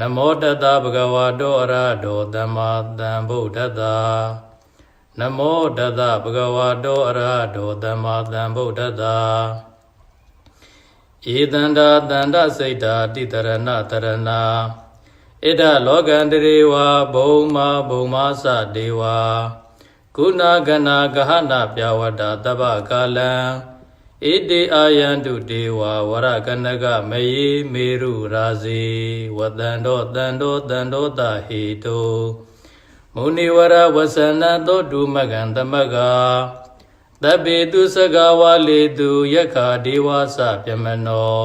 နမောတတဗုဒ္ဓဝါတောအရဟတောသမ္မာသမ္ဗုဒ္ဓတ္တနမောတတဗုဒ္ဓဝါတောအရဟတောသမ္မာသမ္ဗုဒ္ဓတ္တဧတန္တာတန္တစိတ်တာတိတရဏတရဏဣဒလောကန္တရေဝဘုံမာဘုံမာသဒေဝကုဏဂနာဂဟနာပြဝတ္တာတပ္ပကာလံ ဣတိအာယန္တုဒေဝဝရကနကမယေမေရုရာဇေဝတန္တောတန္တောတန္တောတဟေတုမုနိဝရဝဆနသောတုမကံသမကတပေတုစကဝါလေတုယက္ခဒေဝစပြမနော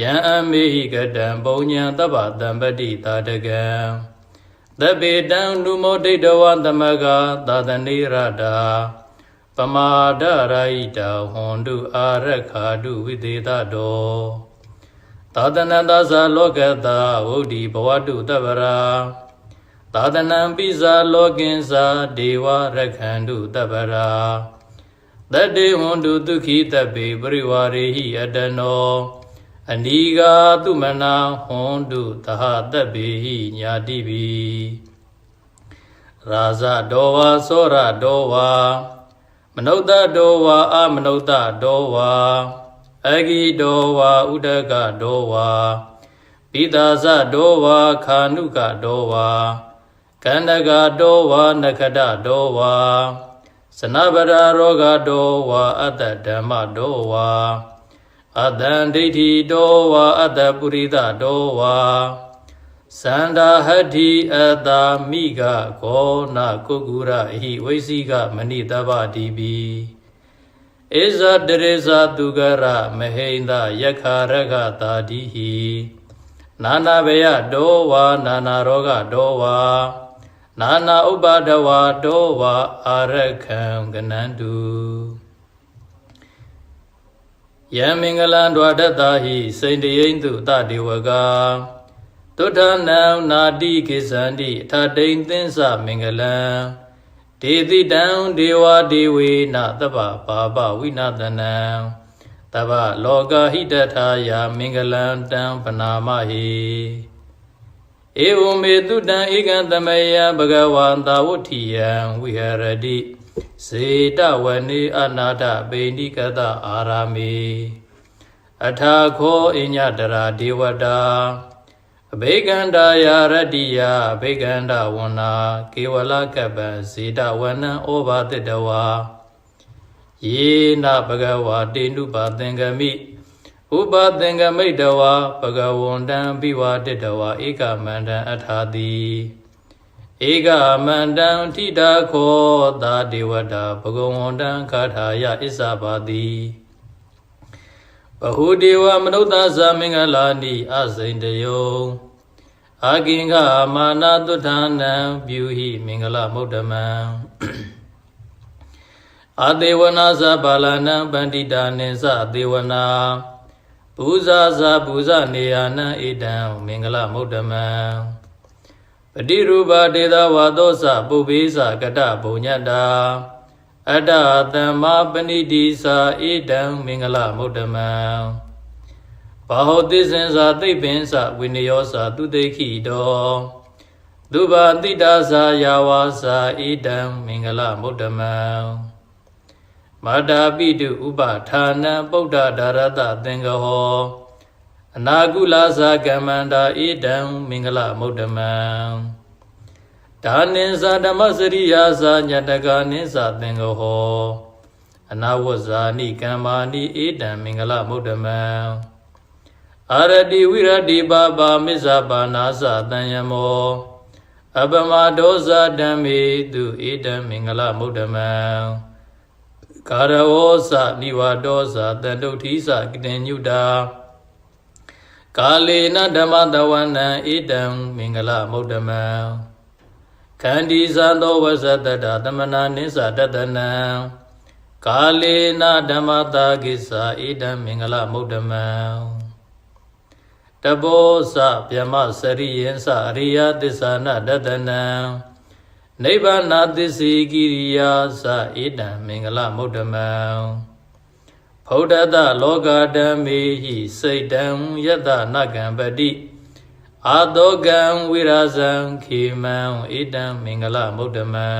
ယံအမေဟိကတံပုံညာတပ္ပတံပတိတာတကံတပေတံနုမောဒိတဝသမကသာသနေရတာ ပမာဒရာဟိတဟွန်တုအာရခာတုဝိသေသတောသာသနတသလောကတဝုဒ္ဓိဘဝတုတပ္ပရာသာသနံပိဇာလောကင်္စာဒေဝရခန္တုတပ္ပရာတတ္တေဟွန်တုဒုခိတပေပရိဝရေဟိအတနောအနိဂါတုမနာဟွန်တုသဟတပေဟိညာတိပိရာဇတောဝါသောရတောဝါ မနုဿတောဝါအမနုဿတောဝါအဂိတောဝါဥဒကတောဝါပိသာဇတောဝါခာနုကတောဝါကန္တကတောဝါနခတတောဝါစနဗရာရောဂတောဝါအတ္တဓမ္မတောဝါအတ္တံဒိဋ္ဌိတောဝါအတ္တပုရိသတောဝါ သန္တာဟတ္တိအတာမိကခောနာကုကုရဟိဝိစီကမဏိတဗ္ဗတိပိဧဇတရေဇသူကရမဟိန္ဒယက္ခရကတာတိဟိနာနာဘယတောဝါနာနာရောဂတောဝါနာနာဥပါဒဝါတောဝါအာရခံကနန္တုယံမင်္ဂလံဒွါဒတ္တာဟိစိန်တယိန်တုတတေဝကာ သုဒ္ဓနံနာတိကိသန္တိအထတိန်သင်္စမင်္ဂလံဒေတိတံဒေဝဒေဝေနတပ္ပပါပဝိနာတနံတပ္ပလောကဟိတထာယာမင်္ဂလံတံပနာမဟိဧဝမေတုတံဧကံသမယံဘဂဝန္တာဝဋ္ဌိယံဝိဟရတိစေတဝနေအနာထပေဏိကတအာရာမေအထာခောအညတရာဒေဝတာ အဘိကန္တာယာရတ္တိယအဘိကန္တဝနာကေဝလကပ္ပဇေတဝနံဩဘာတတဝါယေနဘဂဝါတေနုပါသင်္ကမိဥပသင်္ကမိတဝါဘဂဝန္တံပိဝတတဝါဧကမန္တံအထာတိဧကမန္တံထိတာခောသာဒေဝတာဘဂဝန္တံခါထာယဣစ္ဆပါတိ ဘဟုဒေဝမနုဿာသမင်္ဂလာနိအစိန်တယောအာကိင်္ဂမာနာတုထာနံပြုဟိမင်္ဂလမုဒ္ဓမံအသေးဝနာသဘာလနံပန္တိတာနိသအသေးဝနာပူဇာဇာပူဇနေယနံဣဒံမင်္ဂလမုဒ္ဓမံပတိရူပဒေသဝါသောသပုဗ္ဗေသကတဘုံညတ္တာ အတ္တသမ္မာပဏိတိသာဣဒံမင်္ဂလမုဒ္ဓမံဘာဟောတိစင်္စာသိပ္ပင်္စဝိနယောစာသူတိခိတောဒုဘာတိတာသာယာဝါစာဣဒံမင်္ဂလမုဒ္ဓမံမာတာပိတုဥပဌာနံပုဒ္ဒဒါရတသင်္ကဟောအနာကုလသာကမ္မန္တာဣဒံမင်္ဂလမုဒ္ဓမံပ ဒါနိသဓမ္မစရိယာသာညတကနိသသင်္ကဟောအနာဝဇာနိကမ္မာနိဧတံမင်္ဂလမုဒ္ဓမံအာရတိဝိရတိပါပါမစ္ဆပါနာသတံယမောအပမဒောဇဓမ္မေတုဧတံမင်္ဂလမုဒ္ဓမံကာရဝောသနိဝါဒောသတန္တုဋ္ဌိသကတိညုတာကာလေနဓမ္မတဝနံဧတံမင်္ဂလမုဒ္ဓမံ ခန္ဒီဇံသောဝဇတတသမနာနိစ္စတတနံကာလေနဓမ္မတာကိစ္စဧတံမင်္ဂလမုဒ္ဓမံတဘောဇဗျမစရိယံစအရိယသစ္ဆာနတတနံနိဗ္ဗာနသစ္စေကိရိယာသဧတံမင်္ဂလမုဒ္ဓမံဖௌဒတလောကဓမ္မေဟိစိတ်တံယတနကံပတိ အာတောကံဝိရာဇံခေမံဧတံမင်္ဂလမုဒ္ဓမံ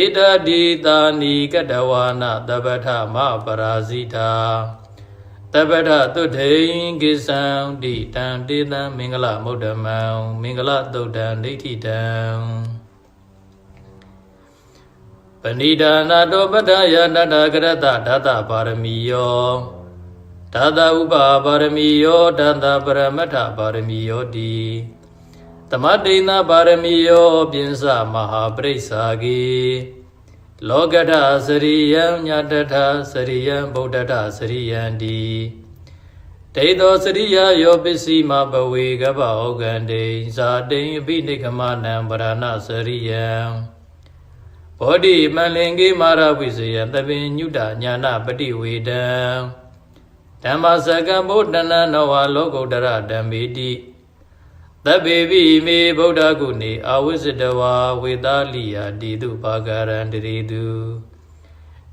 ဧတတိတာနိကတဝါနတပ္ပထမပရာဇိတာတပ္ပထသုထိန်ကိသံတိတံတေတံမင်္ဂလမုဒ္ဓမံမင်္ဂလသုတ်တံဒိဋ္ဌိတံပဏိဒါနာတောပတ္ထယတတကရတဓာတပါရမီယော ဓာတဥပပါရမီယောဓာတပရမတ္ထပါရမီယောတိသမတိဏပါရမီယောပိဉ္စမဟာပရိစ္ဆာဂေလောကထစရိယံညတထစရိယံဗုဒ္ဓထစရိယံတိဒိဋ္ဌောစရိယယောပစ္စည်းမဘဝေကပ္ပဩကံတေဇာတိအပိနိကမနံပရဏစရိယံဘောဓိမလင်္ကေမာရဝိဇယသဗ္ဗညုတညာနာပฏิဝေဒံ ဓမ္မစကံဗုဒ္ဓနာနဝလောကုတ္တရဓမ္မေတိသဗ္ဗေပိမေဗုဒ္ဓဂုဏေအာဝိဇ္ဇတဝါဝေသာလိယတိတုပါကရံတရေတု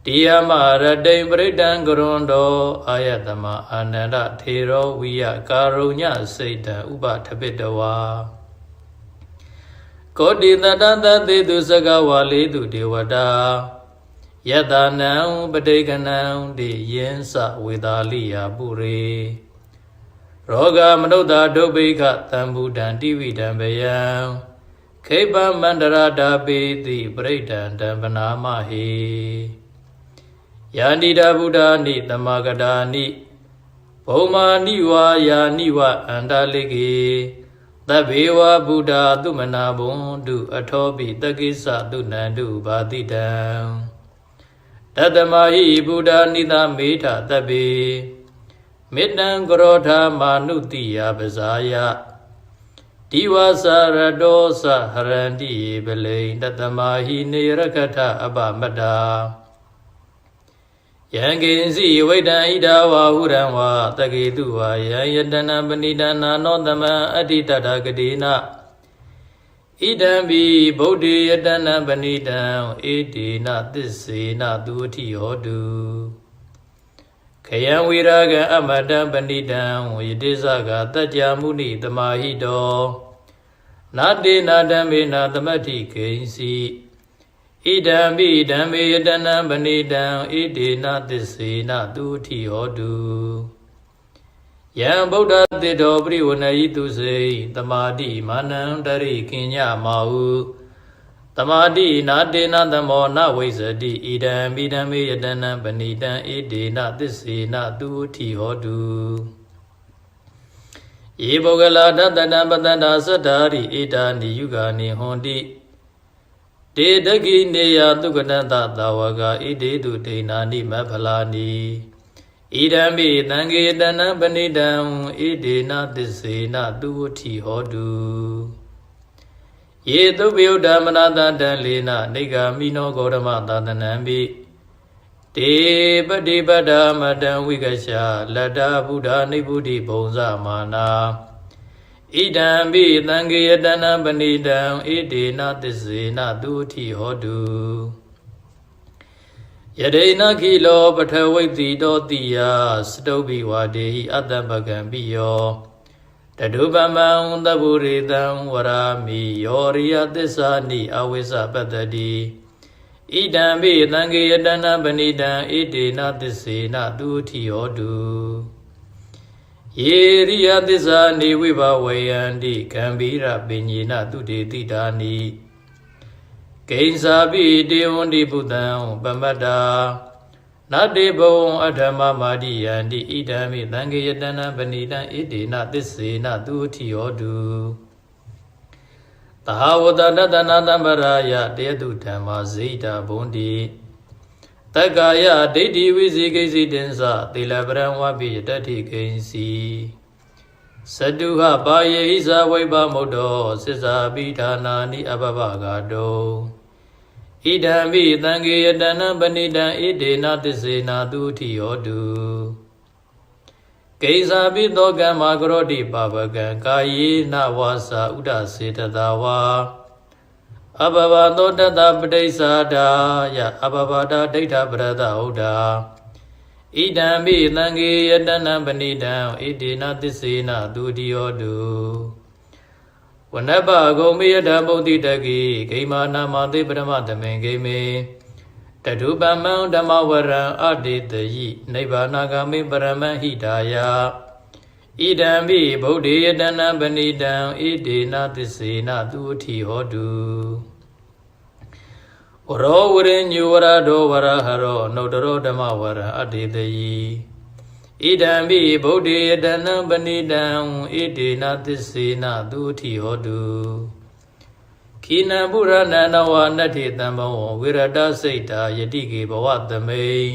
တိယမရတိံပရိဒံကရွန်တောအာယတမအာနန္ဒထေရောဝိယကာရုညစိတ်တံဥပထပိတဝါကောတိတတတသေတုစကဝါလေတုဒေဝတာ ယတနံပဋိကနံတိယင်းစဝေသာလိယပုရေရောဂမနုဿာဒုဗ္ဗိခတံဘူတံတိဝိတံဘယံခိပမန္တရာဓာပိတိပရိဒံတံပနာမဟိယန္တိတာဗုဒ္ဓနိတမဂတာနိဘုံမာနိဝါယာနိဝအန္တလိကေသဗ္ဗေဝဗုဒ္ဓသုမနာဘုံတုအထောပိတကိစ္စသုနန္တုဘာတိတံ တတမဟိဗုဒ္ဓနိသမေထသဗ္ဗေမေတ္တံကရောဓမာနုတိယပဇာယဒီဝါစာရတောသဟရန္တိပလိန်တတမဟိနေရကထအပမတ္တာယံကိဉ္စီဝိတံဣဒဝါဟုရံဝါတကေတုဝါယံယတနံပဏိဒနာနောတမံအတ္တိတတဂတိနာ ဣဒံဘိဗုဒ္ဓေယတနံပဏိတံဧတေနသစ္စေနသူအထိဟောတုခယံဝိရာဂံအမတံပဏိတံဝိတိသကတัจ जा မုနိတမဟိတောနာတေနာဓမ္မေနာသမတ္ထိကိဉ္စီဣဒံပိဓမ္မေယတနံပဏိတံဣတေနသစ္စေနသူအထိဟောတု ယံဗုဒ္ဓတေတောပရိဝဏယိတုစေတမာတိမာနံတရိကိညမာဟုတမာတိနာတေနသမောနဝိဇ္ဇတိဣဒံပိဓမ္မေယတနံပဏိတံဣတေနသစ္စေနသူအထိဟောတုယေပုဂ္ဂလာတတတံပတ္တန္တာသတ္တာရိဣတာနိယုဂာနိဟွန်တိတေတကိနေယသုကနတသာဝကဣတေတုဒိဏာနိမဖလာနိ ဣဒံပိသံဃေတနံပဏိတံဣဒေနသစ္စေနသူဝတိဟောတုယေသုပယုဒ္ဓမနာတတံလေနနေဂာမိနောဂေါရမသာသနံပိတေပတိပတ္တမတံဝိကရှာလတ္တဗုဒ္ဓနိဗ္ဗုတိဘုံဇမာနာဣဒံပိသံဃေယတနံပဏိတံဣဒေနသစ္စေနသူအထိဟောတု ယဒိနခိလောပထဝိတ္တိတောတိယစတုဘိဝါဒေဟိအတ္တပကံပိယောတတုပမံသဗ္ဗုရိတံဝရာမိယောရိယသစ္စာနိအဝိဇ္ဇပတ္တတိဣဒံပိသံဃေယတနံပဏိတံဣဒေနသစ္စေနသူအထိဟောတုယယေရိယသစ္စာနေဝိဘဝေယန္တိကံဗီရပညေနသူတေတိတာနိ ဂိဉ္စာပိတေဝန္တိဘုဒ္ဓံပမတ္တာနတေဘဝံအထမမာတိယန္တိဣဒံမိသံဃေယတနံပဏိတံဣတေနသစ္စေနသူတိယောတုသာဝတတတနာတံပရာယတေတုဓမ္မာဇိတာဘုံတိတက္ကာယဒိဋ္ဌိဝိဇိကိစီတင်္စသေလပရံဝပိယတတ္ထိကိဉ္စီသတုဟပါယေဟိဇဝိပမုဒ္ဒောသစ္စာပိဌာနာနိအပပဂါတော ဣဒံမိသံဃေယတနံပဏိတံဣဒေနသစ္စေနာသူတိယောတုကိစ္စာပိသောကမ္မာကရောတိပါပကံကာယေနဝါစာဥဒစေတသာဝါအဘဘသောတတပဋိစ္ဆာဒာယအဘဘတာဒိဋ္ဌပရဒဟုတ်တာဣဒံမိသံဃေယတနံပဏိတံဣဒေနသစ္စေနာသူတိယောတု ဝနပဂုံမေယဓမ္မုတ်တိတကိဂိမာနာမသေပရမတမေဂိမေတတုပမံဓမ္မဝရံအတေတယိနိဗ္ဗာနာဂမေပရမဟိတာယဣဒံမိဗုဒ္ဓေယတနံပဏိတံဣဒေနသစ္စေနသူအထိဟောတုဝရောဝရိညုဝရဒောဝရဟရောနုတရောဓမ္မဝရံအတေတယိ ဣဒံပိဗုဒ္ဓေယတနံပဏိတံဣတေနသစ္စေနသူအထိဟောတုခိနံပုရဏနဝနတ္ထိတံဘဝဝိရတစိတ်တာယတိကေဘဝသမိန်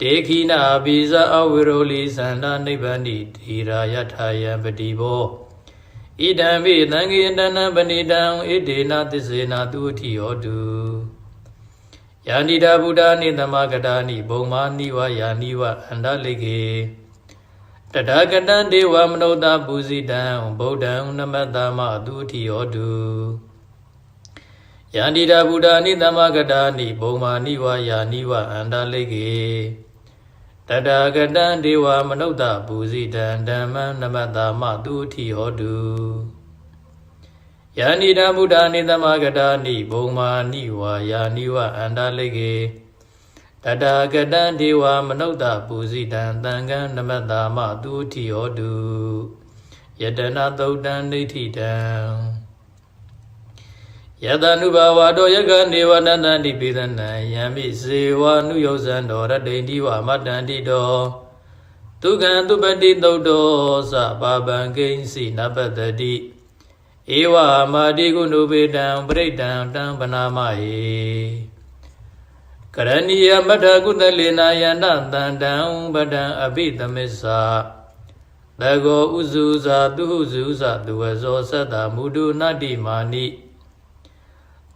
တေခိနာဘိဇအဝိရောလိသန္တာနိဗ္ဗန္တိတိရာယထာယံပတိဘောဣဒံပိသံဃေတနံပဏိတံဣတေနသစ္စေနသူအထိဟောတု ယာနိတာဗုဒ္ဓနိသမဂတာနိဘုံမာနိဝယာနိဝအန္တလိကေတတကတံဒေဝမနုဿပူဇိတံဗုဒ္ဓံနမတ္တမသူတိယောတုယာနိတာဗုဒ္ဓနိသမဂတာနိဘုံမာနိဝယာနိဝအန္တလိကေတတကတံဒေဝမနုဿပူဇိတံဓမ္မံနမတ္တမသူတိယောတု ယာနိဒမုဒ္ဒနိသမဂတာနိဘုံမာနိဝါယာနိဝအန္တလိကေတတကတံဒေဝမနုဿပူဇိတံတံကံနမတ္တာမသူတိဟောတုယတနာသုတ်တံဒိဋ္ဌိတံယတနုဘဝတောယကနေဝနန္တတိပိသနံယံမိစေဝနုယောဇံတော်ရတိန်တိဝမတ္တန္တိတောဒုက္ခံသူပတိသုတ်တောသဗာပံကိဉ္စီနပတ္တိ ဧဝမာတိကုဏုပေတံပရိဒံတံပနာမဟေကရဏီယမထကုသလေနာယန္တတန္တံပဒံအပိသမစ္ဆာသကောဥစုဇာသူဟုစုဇာသူဝဇောသတ္တမုဒုနတ္တိမာနိ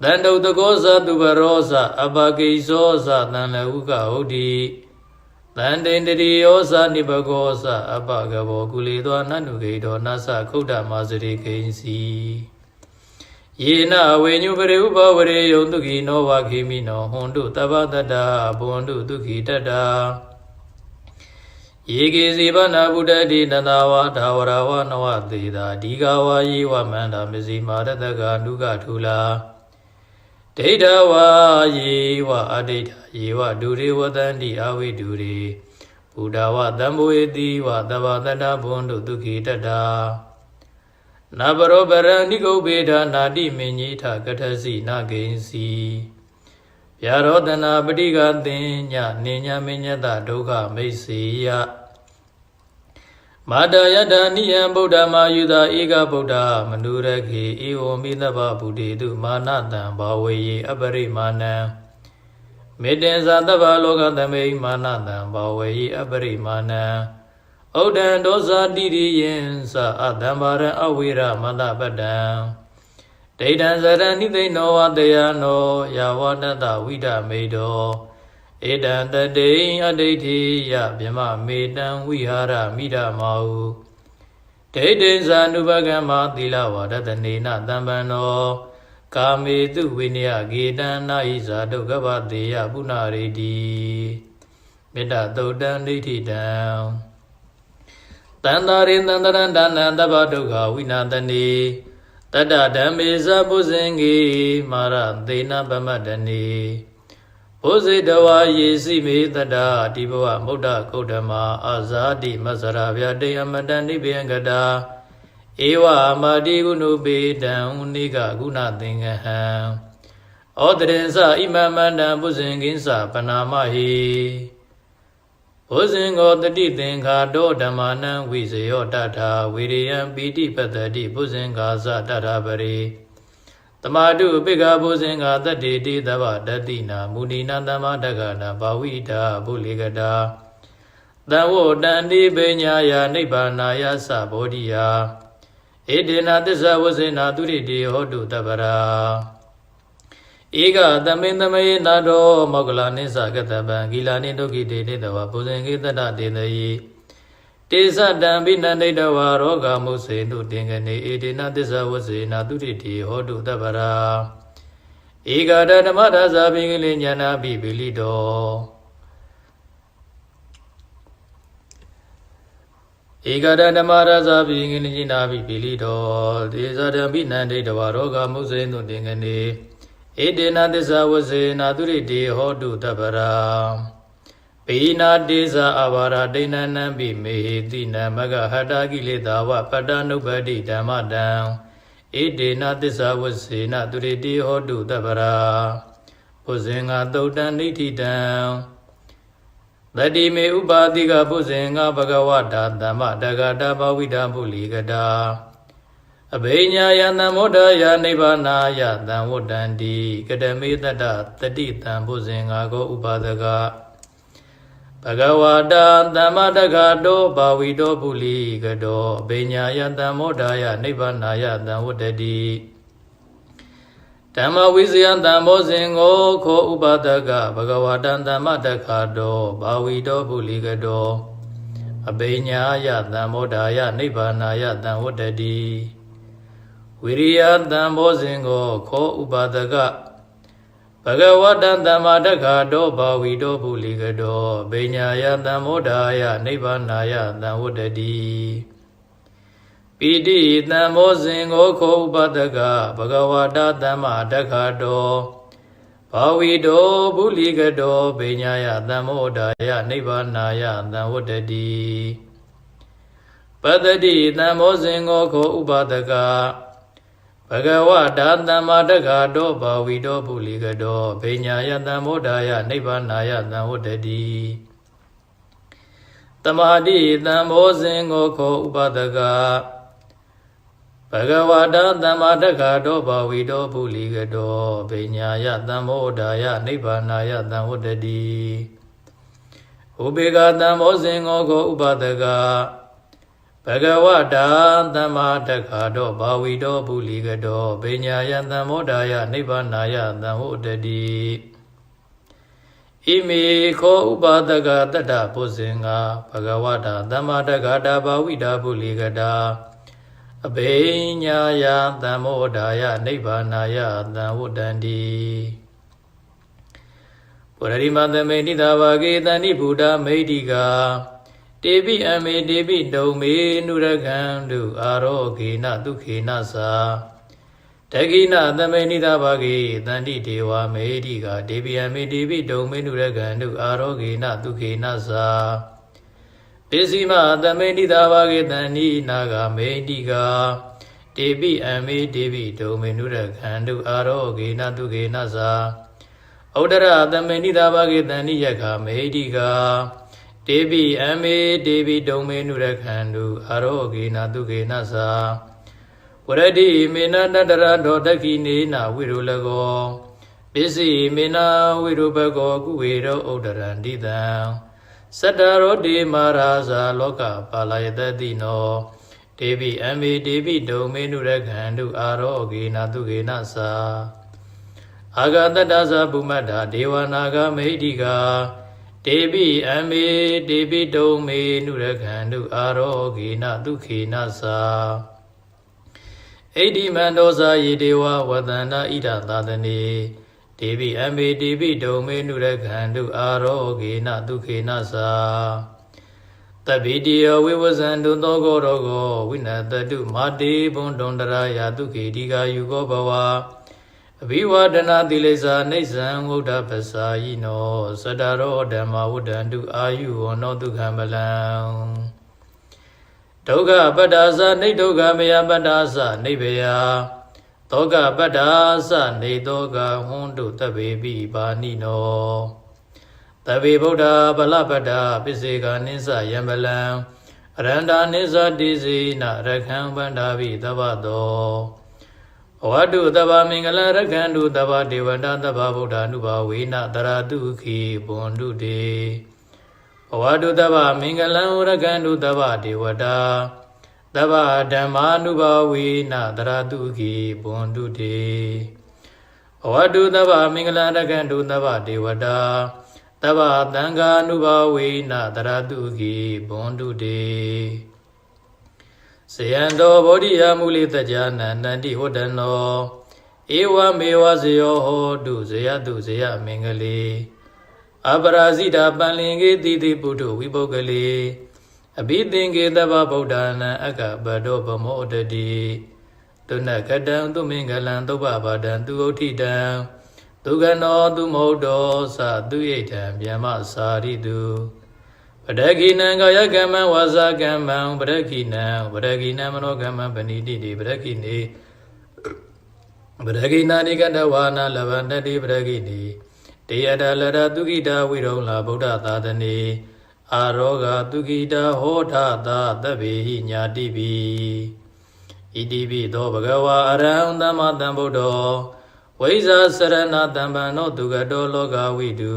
တန္တုတကောဇာသူဘရောဇာအပကိဇောဇာတန်လဟုကဟုတ်တိ တန်တိန်တတိယောဇာနိဘဂောဇာအပကဘောကုလေသောနန္တုကေတောနသခုဒ္ဓမာစရိကိဉ္စီယေနဝေညုပရိဥပဝရေယုံတုခိနောဝခိမိနောဟွန်တုတပ္ပတတ္တဘွန်တုဒုခိတတ္တာယေကေစီဗနာဗုဒ္ဓတိနန္ဒဝါဒါဝရဝနဝသေတာဒီဃဝါယေဝမန္တာမစီမာရတကနုကထူလာ ဒိဋ္ဌဝါယေဝအဒိဋ္ဌယေဝဒုရေဝတန္တိအဝိဒုရေဘုဒ္ဓဝတံဘဝေတိဝသဗ္ဗတတ္တဘွန်တုဒုခိတတ္တာနဘရောပရဏိကုပေဒနာတိမင်ကြီးထကထစီနာဂိဉ္စီဗျာရောတနာပဋိကသင်ညနေညမညတဒုက္ခမိတ်စေယ မာတယတနိယံဗုဒ္ဓမာယုသာဧကဗုဒ္ဓမနုရခေဧဝံမိသဗ္ဗဗုဒေတုမာနတံဘာဝေယေအပရိမာဏံမေတ္တင်္ဇာတဗ္ဗလောကသမိမာနတံဘာဝေယေအပရိမာဏံဩဒံဒောဇာတိရိယံသအတံဘာရံအဝိရမတပတ္တံဒိဋ္ဌံဇရဏိသိဏောဝတယနောယာဝနတဝိဒမေတော ဧတံတတိအဋိဋ္ဌိယဗြမမေတံဝိဟာရမိဒမောဒိဋ္ဌိဇာနုပကမ္မသီလဝါဒတနေနတံပံနောကာမေတုဝိနယဂေတံနာဟိဇာဒုက္ခဗတေယပုဏ္ဏရေတိမေတ္တသုတ်တံဒိဋ္ဌိတံတန္တာရိတန္တရန္တနံတဗ္ဗဒုက္ခဝိနာတနေတတ္တဓမ္မေဇပုဇင်္ဂေမာရသေနဗမတ္တနေဘု ဇေတဝါယေစီမေတ္တာဒီဘဝမုဒ္ဒကုဒ္ဓမာအာဇာတိမဆရာဗျာတေအမတန်နိဗ္ဗယံကတာဧဝမာတိကုဏုပေတံနိကကုဏသင်္ကဟံဩတရင်္စဣမမန္တံပုဇင်ကိဉ္စပနာမဟိဘုဇင်ကိုတတိသင်္ခါတောဓမ္မာနံဝိဇယောတထာဝိရိယံပိတိပတ္တိဘုဇင်္ဂါဇတထာပရိ တမတုပိကဘုဇင်္ဂါတတ္တိတိသဗ္ဗတတိနာမုဏိနာသမ္မာတက္ကနာဘာဝိတာဘုလေကတာတံဝတန္တိပညာယနိဗ္ဗာနာယသဘောဓိယဧတေနသစ္စာဝဇေနာသူရိတိဟောတုတပ္ပရာဧကသမင်သမေနာတောမောကလာနိစ္စကတပံဂီလာနိဒုက္ခိတေတေတဝဘုဇင်ကိတတတေတယိ တေဇတံဘိနန္ဒိတဝါရောဂမုစေတုတင်ကနေဧတေနသစ္စာဝဇေနာသူရိတိဟောတုတပ္ပရာဧကတဓမ္မဒါဇာပိကလိညာနာပိပိလိတောဧကတဓမ္မရဇာပိငိနိနာပိပိလိတောဒေဇတံဘိနန္ဒိတဝါရောဂမုစေတုတင်ကနေဧတေနသစ္စာဝဇေနာသူရိတိဟောတုတပ္ပရာ ပိနာတေဇာအဘာရဒိဏနံပိမေဟိတိနမဂဟတာကိလေသာဝပတ္တနုပ္ပတိဓမ္မတံဧတေနသစ္စာဝဇေနာသူရိတိဟောတုတပ္ပရာဘုဇင်္ဂသုတ်တံနိဋ္ဌိတံတတိမေဥပါတိကဘုဇင်္ဂဘဂဝတာသမ္မတဂတာဘဝိတာပုလိကတာအဘိညာယသံမောဒယနိဗ္ဗာနာယသံဝတ္တန္တိကတမေတ္တတတိတံဘုဇင်္ဂကိုဥပါဒက ဘဂဝတာသမ္မတဂတောဘာဝိတောပုလိကတောအဘိညာယသံမောဒယနိဗ္ဗာနာယသံဝတ္တတိဓမ္မဝိဇယံတံဘောဇင်ကိုခောဥပါဒကဘဂဝတံသမ္မတခါတောဘာဝိတောပုလိကတောအဘိညာယသံမောဒယနိဗ္ဗာနာယသံဝတ္တတိဝိရိယတံဘောဇင်ကိုခောဥပါဒကဘ ဂဝတံသမ္မာတက္ခာတောဘာဝီတောပုလိကတောအဘိညာယသံမောဒယနိဗ္ဗာနာယသံဝတ္တတိပိတိတံမောဇင်ကိုခောဥပဒကဘဂဝတာသမ္မာတက္ခာတောဘာဝီတောပုလိကတောဗိညာယသံမောဒယနိဗ္ဗာနာယသံဝတ္တတိပတ္တိတံမောဇင်ကိုခောဥပဒက ဘဂဝတာသမ္မာတက္ခာတောဘာဝီတောပုလိကတောဗိညာယသံမောဒယနိဗ္ဗာနာယသံဝတ္တတိတမာတိတံမောဇင်ကိုခောဥပဒကဘဂဝတာသမ္မာတက္ခာတောဘာဝီတောပုလိကတောဗိညာယသံမောဒယနိဗ္ဗာနာယသံဝတ္တတိဥပေကသံမောဇင်ကိုခောဥပဒက ဘဂဝတာသမ္မာတက္ခာတောဘာဝီတောပုလိကတောဗိညာယသံမောဒယနိဗ္ဗာနာယသံဝတ္တတိဣမေခောဥပါဒကတတ္တပုဇင်္ဂဘဂဝတာသမ္မာတက္ခာတာဘာဝိတာပုလိကတာအဘိညာယသံမောဒယနိဗ္ဗာနာယသံဝတ္တန္တိပရိမသမေနိတာဘာဂေတဏိဗုဒ္ဓမေဋ္ဌိကာ တေပိအမေတေပိတုံမေနုရကံတုအာရောဂေနဒုခေနသာတကိနသမေနိသဘာဂေတန္တိဒေဝမေတိကဒေပိအမေတေပိတုံမေနုရကံတုအာရောဂေနဒုခေနသာပိစီမသမေနိသဘာဂေတန္တိနာဂမေတိကတေပိအမေတေပိတုံမေနုရကံတုအာရောဂေနဒုခေနသာဩဒရသမေနိသဘာဂေတန္တိယခမေတိက တေပိအမေတေပိတုံမေနုရခန္တုအာရောဂေနတုကေနသာဝရတိမေနတတရဒောတခိနေနာဝိရုလကောပစ္စည်းမေနာဝိရုဘကောကုဝေရောဥဒရန္တိတံစတ္တရောတိမာရာဇာလောကပါလယတတိနောတေပိအမေတေပိတုံမေနုရခန္တုအာရောဂေနတုကေနသာအာဂတတ္တသဗုမတ္တာဒေဝနာဂမေဟိတိကာ တေပိအမေတေပိတုံမေနုရခန္တုအာရောဂေနဒုခေနသာဣတိမန္တောသာယေဒေဝဝတန္တာဣဒသာသနေတေပိအမေတေပိတုံမေနုရခန္တုအာရောဂေနဒုခေနသာတပိတိယဝိဝဇံတုသောကောရောကောဝိနတတုမာတေဘုံတုံတရာယဒုခေတိကာယုကောဘဝ အဘိဝဒနာတိလိစ္ဆာနေဆံဝုဒ္ဓပစာယိနောသတ္တရောဓမ္မဝုဒ္ဒန္တုအာယုဝနောဒုက္ခမလံဒုက္ခပတ္တာသနေဒုက္ခမယပတ္တာသနေဘယသောကပတ္တာသနေသောကဟွန်းတုတဗ္ဗေပိပါဏိနောတဗ္ဗေဗုဒ္ဓဗလပတ္တာပစ္စေကနိစ္စယံပလံအရန္တာနိစ္စတိစေနရခံဗန္ဒာဘိသဗ္ဗတောဘ ဝတုတဗ္ဗမင်္ဂလရက္ခန္တုတဗ္ဗဒေဝတာတဗ္ဗဗုဒ္ဓ ानु ဘာဝေနတရာတုခိဘွန်တုတေဘဝတုတဗ္ဗမင်္ဂလံရက္ခန္တုတဗ္ဗဒေဝတာတဗ္ဗဓမ္မာနုဘာဝေနတရာတုခိဘွန်တုတေဘဝတုတဗ္ဗမင်္ဂလံရက္ခန္တုတဗ္ဗဒေဝတာတဗ္ဗသံဃာနုဘာဝေနတရာတုခိဘွန်တုတေ ဇယံတော်ဗောဓိယမူလိတကြနန္တန္တိဟောတနောဧဝမေဝဇယောဟောတုဇယတုဇယမင်္ဂလေအပရာဇိတာပန္လင်ကေတိတိပုထုဝိပုဂ္ဂလေအဘိသင်္ကေတဗ္ဗဗုဒ္ဓနာအကဘတောဗမောတတိတုဏခတံသူမင်္ဂလံသုဗ္ဗဘာဒံသူဥဋ္ဌိတံဒုက္ခနောသူမဟုတ်တောသသူဣဋ္ဌံဗျမစာရိတု ပဒကိနံကာယကမ္မံဝါစာကမ္မံပဒကိနံပဒကိနံမနောကမ္မံပဏိတိတိပဒကိနေပဒကိနာနိကတဝါနာလဗန္တတိပဒကိနေတေယတလရတုကိတာဝိရုံလာဗုဒ္ဓသာသနေအာရောဂတုကိတာဟောထသာသဗ္ဗေဟိညာတိပိဣတိပိသောဘဂဝါအရဟံသမ္မာသမ္ဗုဒ္ဓောဝိဇာစရဏတံပံနောဒုက္ကတောလောကဝိတု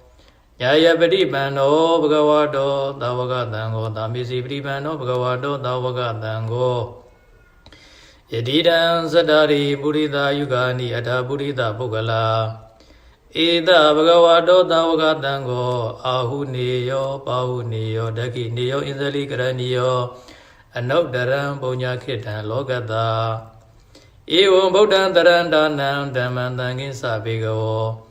ယာယပတိပံနောဘဂဝါတောသဝကတံကိုသာမေစီပတိပံနောဘဂဝါတောသဝကတံကိုယတိတံသတ္တရိပုရိသယုဂာနိအထာပုရိသပုဂ္ဂလာဧတဘဂဝါတောသဝကတံကိုအာဟုနေယောပါဟုနေယောဒက္ခိနေယောဣန္ဒလိကရဏီယောအနုတ္တရံပုံညာခိတံလောကတာဧဝံဗုဒ္ဓံတရန္တာနံဓမ္မံတံကိသဗေကဝော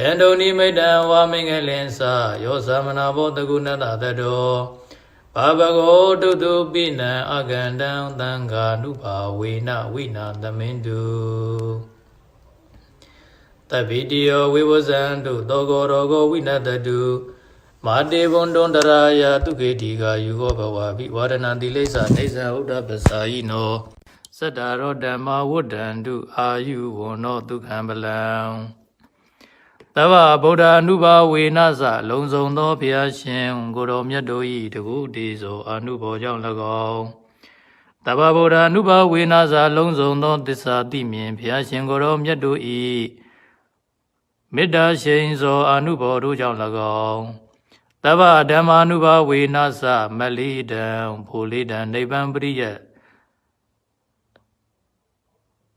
ယန္တုန်ိမိတ္တံဝမင်္ဂလင်္စယောဇာမနာဘောတကုဏတတတောဘာဘဂောတုတုပိနံအကန္တံသံဃာနုဘာဝေနဝိနာသမင်တုတဗ္ဗိတိယောဝိဝဇံတုသောကောရောဂောဝိနတတုမာတေဘွန်တွန်တရာယတုခေတိကာယူဟောဘဝပိဝါဒနာတိလိစ္ဆာနေဇာဥဒ္ဒပစာယိနောသတ္တရောဓမ္မဝုဒ္ဒန္တုအာယုဝနောဒုက္ခံပလံ တဗ္ဗဗုဒ္ဓ ानु ဘာဝေနသလုံစုံသောဘုရားရှင်ကိုတော်မြတ်တို့၏တကုတေသောအနုဘောကြောင့်၎င်းတဗ္ဗဗုဒ္ဓ ानु ဘာဝေနသလုံစုံသောသစ္စာသိမြင်ဘုရားရှင်ကိုတော်မြတ်တို့၏မေတ္တာရှိန်သောအနုဘောတို့ကြောင့်၎င်းတဗ္ဗဓမ္မာနုဘာဝေနသမလိတံဘူလိတံနိဗ္ဗံပရိယတ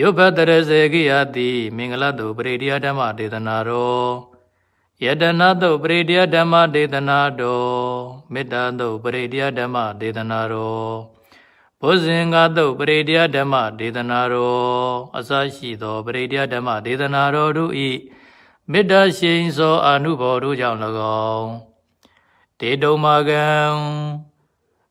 ယုဘတရစေကိယတိမင်္ဂလာတုတ်ပရိတရားဓမ္မဒေသနာတော်ယတနာတုတ်ပရိတရားဓမ္မဒေသနာတော်မေတ္တာတုတ်ပရိတရားဓမ္မဒေသနာတော်ဘုဇင်္ဂတုတ်ပရိတရားဓမ္မဒေသနာတော်အစရှိသောပရိတရားဓမ္မဒေသနာတော်တို့ဤမေတ္တာရှိန်သောအာနုဘော်တို့ကြောင့်၎င်းတေတုံမာကံ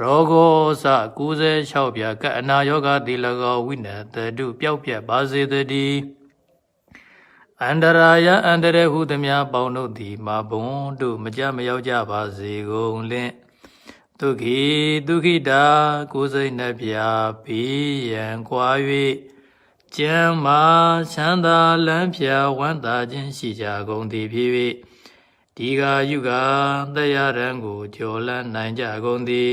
ရောဂောစ96ပြကအနာယောဂသည်၎င်းဝိနတတုပျောက်ပြက်ပါစေတည်းအန္တရာယအန္တရဟုသမျှပေါင်းတို့သည်မာဘုံတို့မကြမရောက်ကြပါစေကုန်လင့်ဒုက္ခိဒုက္ခိတာကိုယ်စိတ်နှပြဘေးရန်ကွာ၍ကျမ်းမာချမ်းသာလန်းဖြာဝမ်းသာခြင်းရှိကြကုန်သည်ဖြစ်၍ဒီဃာယုဂတရားရန်ကိုကျော်လန်းနိုင်ကြကုန်သည်